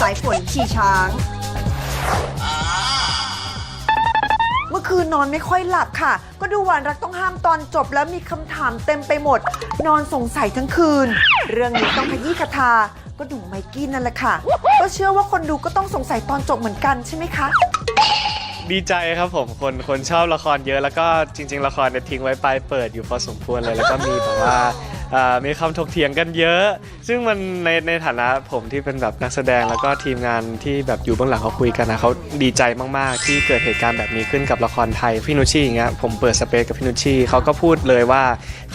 สายฝนขี่ช้าง เมื่อคืนนอนไม่ค่อยหลับค่ะ ก็ดูหวานรักต้องห้ามตอนจบแล้วมีคำถามเต็มไปหมด นอนสงสัยทั้งคืน เรื่องนี้ต้องขยี้คาถาก็ดูไมกี้นั่นแหละค่ะ ก็เชื่อว่าคนดูก็ต้องสงสัยตอนจบเหมือนกันใช่ไหมคะ ดีใจครับผมคนคนชอบละครเยอะแล้วก็จริง ๆ ละครเนี่ยทิ้งไว้ปลายเปิดอยู่พอสมควรเลย แล้วก็มีแบบว่า อ่ามีคำถกเถียงกันเยอะ ซึ่งมันในในฐานะผมที่เป็นแบบนักแสดงแล้วก็ทีมงานที่แบบอยู่เบื้องหลังเขาคุยกันนะเขาดีใจมากๆ ที่เกิดเหตุการณ์แบบนี้ขึ้นกับละครไทยพี่นุชชีอย่างเงี้ยผมเปิดสเปซกับพี่นุชชีเขาก็พูดเลยว่า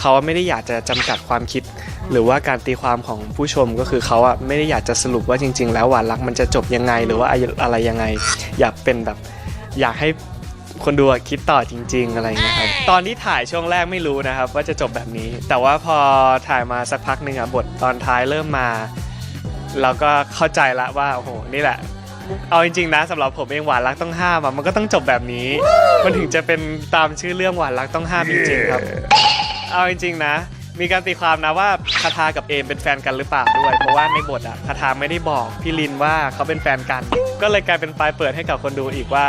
เขาไม่ได้อยากจะจำกัดความคิด หรือว่าการตีความของผู้ชมก็คือเขาอะไม่ได้อยากจะสรุปว่าจริง ๆ แล้วหวานรักมันจะจบยังไง หรือว่าอะไรยังไง อยากเป็นแบบ อยากให้ คนดูอะคิดต่อจริง ๆ อะไรอย่างเงี้ยครับตอนที่ถ่ายช่วงแรกไม่รู้นะครับ ว่าจะจบแบบนี้ แต่ว่าพอถ่ายมาสักพักหนึ่งอะบทตอนท้ายเริ่มมาเราก็เข้าใจละว่าโอ้โหนี่แหละ เอาจริงๆนะสำหรับผมเองหวานรักต้องห้ามอะมันก็ต้องจบแบบนี้ มันถึงจะเป็นตามชื่อเรื่องหวานรักต้องห้ามจริงๆครับ เอาจริงๆนะ มีการตีความนะว่าคาทากับเอมเป็นแฟนกันหรือเปล่าด้วย เพราะว่าในบทอะคาทาไม่ได้บอกพี่ลินว่าเขาเป็นแฟนกัน ก็เลยกลายเป็นปลายเปิดให้กับคนดูอีกว่า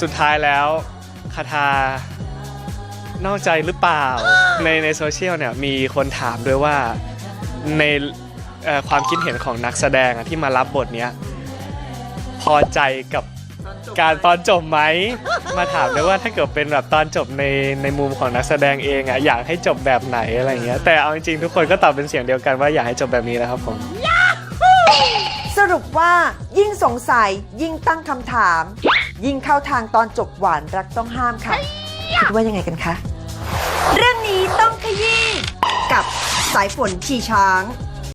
สุดท้ายแล้วคาทานอกใจหรือเปล่าในในโซเชียลเนี่ยมีคนถามด้วยว่าในเอ่อความคิดเห็นของนักแสดงอะที่มารับบทเนี้ยพอใจกับการตอนจบไหมมาถามด้วยว่าถ้าเกิดเป็นแบบตอนจบในในมุมของนักแสดงเองอะอยากให้จบแบบไหนอะไรเงี้ยแต่เอาจริงๆทุกคนก็ตอบเป็นเสียงเดียวกันว่าอยากให้จบแบบนี้นะครับผมสรุปว่ายิ่งสงสัยยิ่งตั้งคำถาม ยิ่งเข้าทางตอนจบหวานรักต้องห้ามค่ะ คิดว่ายังไงกันคะ เรื่องนี้ต้องขยี้กับสายฝนขี่ช้าง